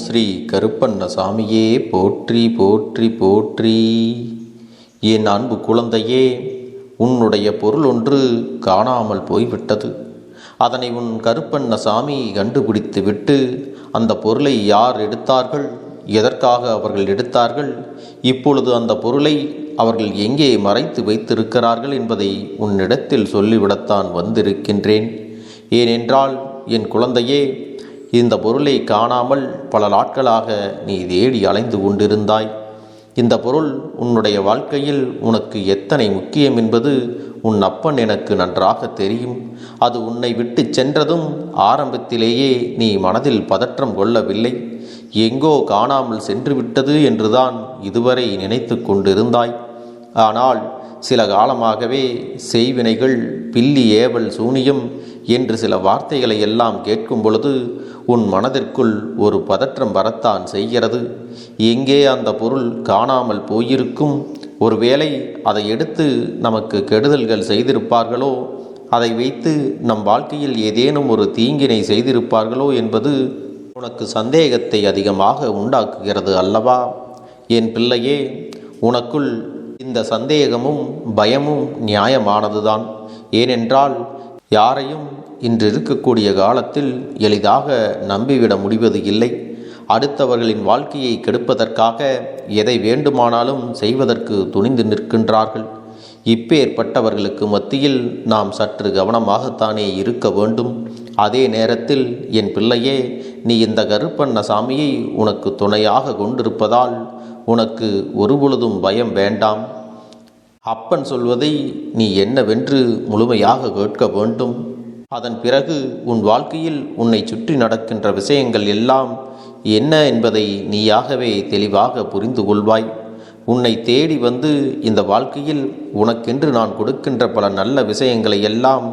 ஸ்ரீ கருப்பண்ண சாமியே போற்றி போற்றி போற்றி. என் அன்பு குழந்தையே உன்னுடைய பொருள் ஒன்று காணாமல் போய்விட்டது. அதனை உன் கருப்பண்ணசாமி கண்டுபிடித்து விட்டு அந்த பொருளை யார் எடுத்தார்கள் எதற்காக அவர்கள் எடுத்தார்கள் இப்பொழுது அந்த பொருளை அவர்கள் எங்கே மறைத்து வைத்திருக்கிறார்கள் என்பதை உன்னிடத்தில் சொல்லிவிடத்தான் வந்திருக்கின்றேன். ஏனென்றால் என் குழந்தையே இந்த பொருளை காணாமல் பல நாட்களாக நீ தேடி அலைந்து கொண்டிருந்தாய். இந்த பொருள் உன்னுடைய வாழ்க்கையில் உனக்கு எத்தனை முக்கியம் என்பது உன் அப்பன் எனக்கு நன்றாக தெரியும். அது உன்னை விட்டு சென்றதும் ஆரம்பத்திலேயே நீ மனதில் பதற்றம் கொள்ளவில்லை. எங்கோ காணாமல் சென்று விட்டது என்றுதான் இதுவரை நினைத்து கொண்டிருந்தாய். ஆனால் சில காலமாகவே செய்வினைகள் பில்லி ஏவல் சூனியம் என்று சில வார்த்தைகளை எல்லாம் கேட்கும் பொழுது உன் மனதிற்குள் ஒரு பதற்றம் வரத்தான் செய்கிறது. எங்கே அந்த பொருள் காணாமல் போயிருக்கும்? ஒருவேளை அதை எடுத்து நமக்கு கெடுதல்கள் செய்திருப்பார்களோ? அதை வைத்து நம் வாழ்க்கையில் ஏதேனும் ஒரு தீங்கினை செய்திருப்பார்களோ? என்பது உனக்கு சந்தேகத்தை அதிகமாக உண்டாக்குகிறது அல்லவா? என் பிள்ளையே உனக்குள் இந்த சந்தேகமும் பயமும் நியாயமானதுதான். ஏனென்றால் யாரையும் இன்று இருக்கக்கூடிய காலத்தில் எளிதாக நம்பிவிட முடிவது இல்லை. அடுத்தவர்களின் வாழ்க்கையை கெடுப்பதற்காக எதை வேண்டுமானாலும் செய்வதற்கு துணிந்து நிற்கின்றார்கள். இப்பேற்பட்டவர்களுக்கு மத்தியில் நாம் சற்று கவனமாகத்தானே இருக்க வேண்டும். அதே நேரத்தில் என் பிள்ளையே நீ இந்த கருப்பண்ண சாமியை உனக்கு துணையாக கொண்டிருப்பதால் உனக்கு ஒருபொழுதும் பயம் வேண்டாம். அப்பன் சொல்வதை நீ என்னவென்று முழுமையாக கேட்க வேண்டும். அதன் பிறகு உன் வாழ்க்கையில் உன்னை சுற்றி நடக்கின்ற விஷயங்கள் எல்லாம் என்ன என்பதை நீயாகவே தெளிவாக புரிந்து கொள்வாய். உன்னை தேடி வந்து இந்த வாழ்க்கையில் உனக்கென்று நான் கொடுக்கின்ற பல நல்ல விஷயங்களை எல்லாம்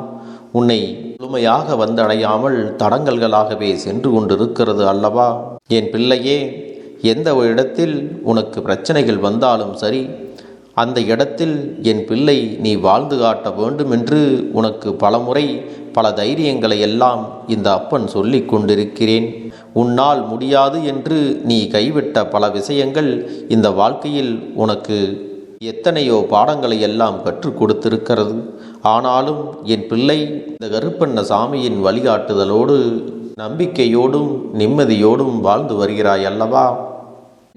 உன்னை முழுமையாக வந்தடையாமல் தடங்கல்களாகவே சென்று கொண்டிருக்கிறது அல்லவா? என் பிள்ளையே எந்த ஒரு இடத்தில் உனக்கு பிரச்சனைகள் வந்தாலும் சரி அந்த இடத்தில் என் பிள்ளை நீ வாழ்ந்து காட்ட வேண்டும் என்று உனக்கு பலமுறை பல தைரியங்களை எல்லாம் இந்த அப்பன் சொல்லி கொண்டிருக்கிறேன். உன்னால் முடியாது என்று நீ கைவிட்ட பல விஷயங்கள் இந்த வாழ்க்கையில் உனக்கு எத்தனையோ பாடங்களை எல்லாம் கற்றுக் கொடுத்திருக்கிறது. ஆனாலும் என் பிள்ளை இந்த கருப்பண்ண சாமியின் வழிகாட்டுதலோடு நம்பிக்கையோடும் நிம்மதியோடும் வாழ்ந்து வருகிறாய் அல்லவா?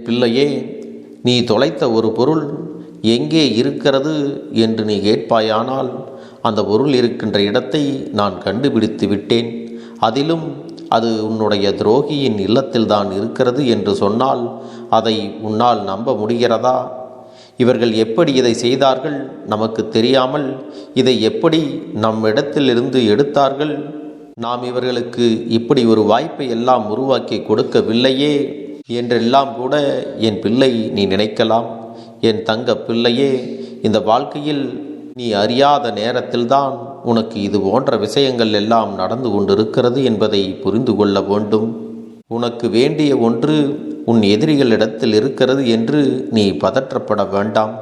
பிள்ளையே நீ தொலைத்த ஒரு பொருள் எங்கே இருக்கிறது என்று நீ கேட்பாயானால் அந்த பொருள் இருக்கின்ற இடத்தை நான் கண்டுபிடித்து விட்டேன். அதிலும் அது உன்னுடைய துரோகியின் இல்லத்தில்தான் இருக்கிறது என்று சொன்னால் அதை உன்னால் நம்ப முடிகிறதா? இவர்கள் எப்படி இதை செய்தார்கள்? நமக்கு தெரியாமல் இதை எப்படி நம்மிடத்திலிருந்து எடுத்தார்கள்? நாம் இவர்களுக்கு இப்படி ஒரு வாய்ப்பை எல்லாம் உருவாக்கி கொடுக்கவில்லையே என்றெல்லாம் கூட என் பிள்ளை நீ நினைக்கலாம். என் தங்க பிள்ளையே இந்த வாழ்க்கையில் நீ அறியாத நேரத்தில்தான் உனக்கு இது போன்ற விஷயங்கள் எல்லாம் நடந்து கொண்டிருக்கிறது என்பதை புரிந்து கொள்ள வேண்டும். உனக்கு வேண்டிய ஒன்று உன் எதிரிகளிடத்தில் இருக்கிறது என்று நீ பதற்றப்பட வேண்டாம்.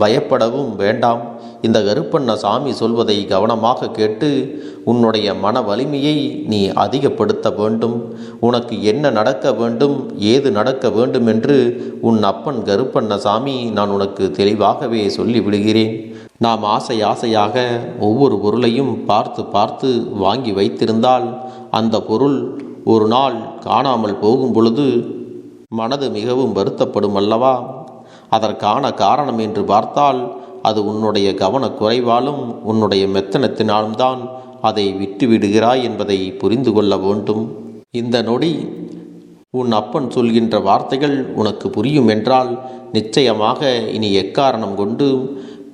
பயப்படவும் வேண்டாம். இந்த கருப்பண்ண சாமி சொல்வதை கவனமாக கேட்டு உன்னுடைய மன வலிமையை நீ அதிகப்படுத்த வேண்டும். உனக்கு என்ன நடக்க வேண்டும் ஏது நடக்க வேண்டும் என்று உன் அப்பன் கருப்பண்ண சாமி நான் உனக்கு தெளிவாகவே சொல்லிவிடுகிறேன். நாம் ஆசை ஆசையாக ஒவ்வொரு பொருளையும் பார்த்து பார்த்து வாங்கி வைத்திருந்தால் அந்த பொருள் ஒரு நாள் காணாமல் போகும் பொழுது மனது மிகவும் வருத்தப்படும் அல்லவா அதற்கான காரணம் என்று பார்த்தால் அது உன்னுடைய கவனக்குறைவாலும் உன்னுடைய மெத்தனத்தினாலும் தான் அதை விட்டு விடுகிறாய் என்பதை புரிந்து கொள்ள வேண்டும். இந்த நொடி உன் அப்பன் சொல்கின்ற வார்த்தைகள் உனக்கு புரியும் என்றால் நிச்சயமாக இனி எக்காரணம் கொண்டு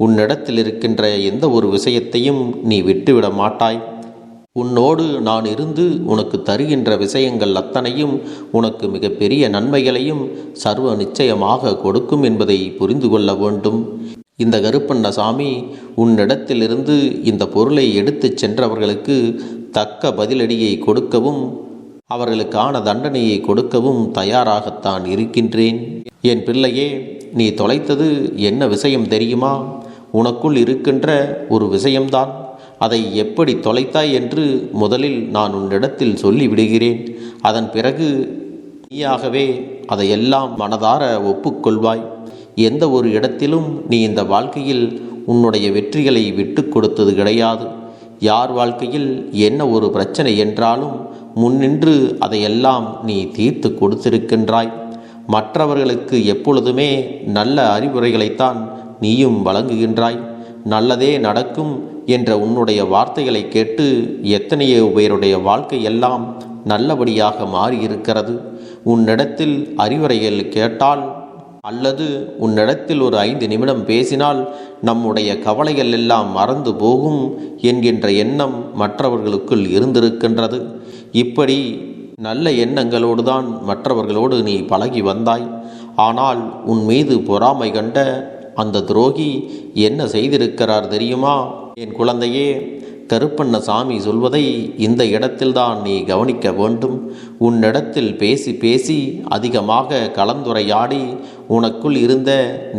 உன்னிடத்தில் இருக்கின்ற எந்த ஒரு விஷயத்தையும் நீ விட்டுவிட மாட்டாய். உன்னோடு நான் இருந்து உனக்கு தருகின்ற விஷயங்கள் அத்தனையும் உனக்கு மிகப்பெரிய நன்மைகளையும் சர்வ நிச்சயமாக கொடுக்கும் என்பதை புரிந்து கொள்ள வேண்டும். இந்த கருப்பண்ண சாமி உன்னிடத்திலிருந்து இந்த பொருளை எடுத்துச் சென்றவர்களுக்கு தக்க பதிலடியை கொடுக்கவும் அவர்களுக்கான தண்டனையை கொடுக்கவும் தயாராகத்தான் இருக்கின்றேன். என் பிள்ளையே நீ தொலைத்தது என்ன விஷயம் தெரியுமா? உனக்குள் இருக்கின்ற ஒரு விஷயம்தான். அதை எப்படி தொலைத்தாய் என்று முதலில் நான் உன்னிடத்தில் சொல்லிவிடுகிறேன். அதன் பிறகு நீயாகவே அதையெல்லாம் மனதார ஒப்புக்கொள்வாய். எந்த ஒரு இடத்திலும் நீ இந்த வாழ்க்கையில் உன்னுடைய வெற்றிகளை விட்டு கொடுத்தது கிடையாது. யார் வாழ்க்கையில் என்ன ஒரு பிரச்சனை என்றாலும் முன்னின்று அதையெல்லாம் நீ தீர்த்து கொடுத்திருக்கின்றாய். மற்றவர்களுக்கு எப்பொழுதுமே நல்ல அறிவுரைகளைத்தான் நீயும் வழங்குகின்றாய். நல்லதே நடக்கும் என்ற உன்னுடைய வார்த்தைகளை கேட்டு எத்தனையோ பேருடைய வாழ்க்கை எல்லாம் நல்லபடியாக மாறியிருக்கிறது. உன்னிடத்தில் அறிவுரைகள் கேட்டால் அல்லது உன்னிடத்தில் ஒரு ஐந்து நிமிடம் பேசினால் நம்முடைய கவலைகள் எல்லாம் மறந்து போகும் என்கின்ற எண்ணம் மற்றவர்களுக்குள் இருந்திருக்கின்றது. இப்படி நல்ல எண்ணங்களோடு தான் மற்றவர்களோடு நீ பழகி வந்தாய். ஆனால் உன் மீது பொறாமை கண்ட அந்த துரோகி என்ன செய்திருக்கிறார் தெரியுமா? என் குழந்தையே கருப்பண்ணசாமி சொல்வதை இந்த இடத்தில்தான் நீ கவனிக்க வேண்டும். உன்னிடத்தில் பேசி பேசி அதிகமாக கலந்துரையாடி உனக்குள் இருந்த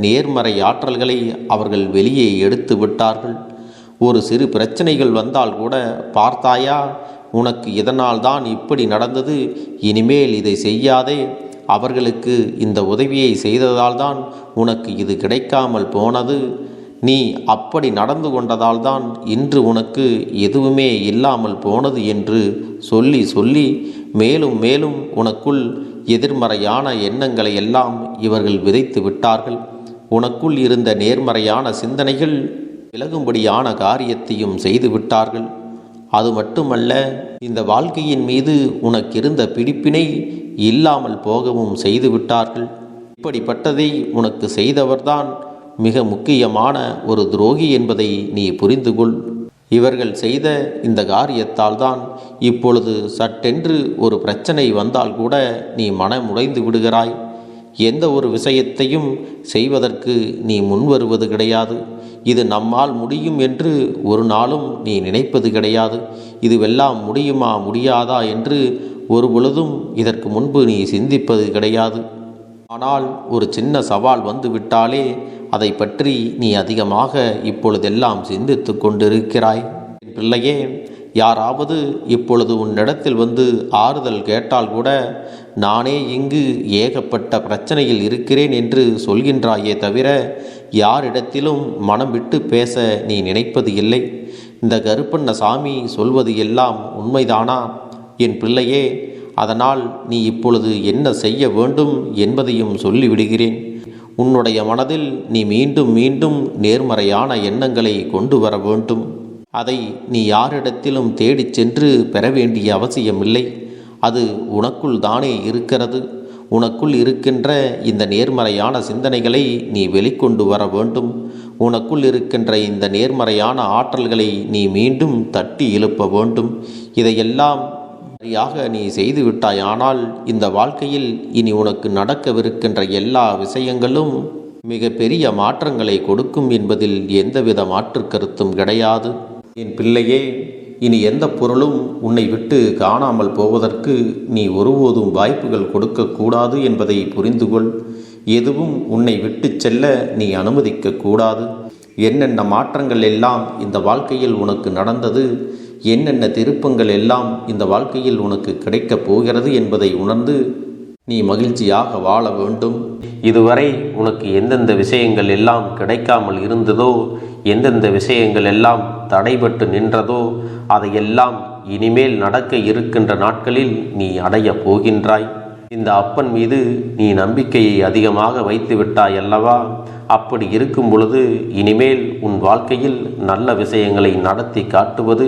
நேர்மறை ஆற்றல்களை அவர்கள் வெளியே எடுத்து விட்டார்கள். ஒரு சிறு பிரச்சனைகள் வந்தால் கூட பார்த்தாயா உனக்கு இதனால் தான் இப்படி நடந்தது? இனிமேல் இதை செய்யாதே. அவர்களுக்கு இந்த உதவியை செய்ததால் தான் உனக்கு இது கிடைக்காமல் போனது. நீ அப்படி நடந்து கொண்டதால்தான் இன்று உனக்கு எதுவுமே இல்லாமல் போனது என்று சொல்லி சொல்லி மேலும் மேலும் உனக்குள் எதிர்மறையான எண்ணங்களை எல்லாம் இவர்கள் விதைத்து விட்டார்கள். உனக்குள் இருந்த நேர்மறையான சிந்தனைகள் விலகும்படியான காரியத்தையும் செய்து விட்டார்கள். அது மட்டுமல்ல இந்த வாழ்க்கையின் மீது உனக்கிருந்த பிடிப்பினை இல்லாமல் போகவும் செய்து விட்டார்கள். இப்படிப்பட்டதை உனக்கு செய்தவர்தான் மிக முக்கியமான ஒரு துரோகி என்பதை நீ புரிந்து கொள் இவர்கள் செய்த இந்த காரியத்தால் தான் இப்பொழுது சட்டென்று ஒரு பிரச்சனை வந்தால் கூட நீ மனமுடைந்து விடுகிறாய். எந்த ஒரு விஷயத்தையும் செய்வதற்கு நீ முன்வருவது கிடையாது. இது நம்மால் முடியும் என்று ஒரு நாளும் நீ நினைப்பது கிடையாது. இதுவெல்லாம் முடியுமா முடியாதா என்று ஒரு பொழுதும் இதற்கு முன்பு நீ சிந்திப்பது கிடையாது. ஆனால் ஒரு சின்ன சவால் வந்துவிட்டாலே அதை பற்றி நீ அதிகமாக இப்பொழுதெல்லாம் சிந்தித்து கொண்டிருக்கிறாய். என் பிள்ளையே யாராவது இப்பொழுது உன்னிடத்தில் வந்து ஆறுதல் கேட்டால் கூட நானே இங்கு ஏகப்பட்ட பிரச்சனையில் இருக்கிறேன் என்று சொல்கின்றாயே தவிர யாரிடத்திலும் மனம் விட்டு பேச நீ நினைப்பது இல்லை. இந்த கருப்பண்ண சாமி சொல்வது எல்லாம் உண்மைதானா? என் பிள்ளையே அதனால் நீ இப்பொழுது என்ன செய்ய வேண்டும் என்பதையும் சொல்லிவிடுகிறேன். உன்னுடைய மனதில் நீ மீண்டும் மீண்டும் நேர்மறையான எண்ணங்களை கொண்டு வர வேண்டும். அதை நீ யாரிடத்திலும் தேடிச் சென்று பெற வேண்டிய அவசியமில்லை. அது உனக்குள் தானே இருக்கிறது. உனக்குள் இருக்கின்ற இந்த நேர்மறையான சிந்தனைகளை நீ வெளிக்கொண்டு வர வேண்டும். உனக்குள் இருக்கின்ற இந்த நேர்மறையான ஆற்றல்களை நீ மீண்டும் தட்டி எழுப்ப வேண்டும். இதையெல்லாம் சரியாக நீ செய்து விட்டாய். ஆனால் இந்த வாழ்க்கையில் இனி உனக்கு நடக்கவிருக்கின்ற எல்லா விஷயங்களும் மிக பெரிய மாற்றங்களை கொடுக்கும் என்பதில் எந்தவித மாற்று கருத்தும் கிடையாது. என் பிள்ளையே இனி எந்த பொருளும் உன்னை விட்டு காணாமல் போவதற்கு நீ ஒருபோதும் வாய்ப்புகள் கொடுக்கக்கூடாது என்பதை புரிந்து கொள் எதுவும் உன்னை விட்டு செல்ல நீ அனுமதிக்கக்கூடாது என்னென்ன மாற்றங்கள் எல்லாம் இந்த வாழ்க்கையில் உனக்கு நடந்தது என்னென்ன திருப்பங்கள் எல்லாம் இந்த வாழ்க்கையில் உனக்கு கிடைக்கப் போகிறது என்பதை உணர்ந்து நீ மகிழ்ச்சியாக வாழ வேண்டும். இதுவரை உனக்கு எந்தெந்த விஷயங்கள் எல்லாம் கிடைக்காமல் இருந்ததோ எந்தெந்த விஷயங்கள் எல்லாம் தடைபட்டு நின்றதோ அதையெல்லாம் இனிமேல் நடக்க இருக்கின்ற நாட்களில் நீ அடையப் போகின்றாய். இந்த அப்பன் மீது நீ நம்பிக்கையை அதிகமாக வைத்து விட்டாய் அல்லவா? அப்படி இருக்கும் பொழுது இனிமேல் உன் வாழ்க்கையில் நல்ல விஷயங்களை நடத்தி காட்டுவது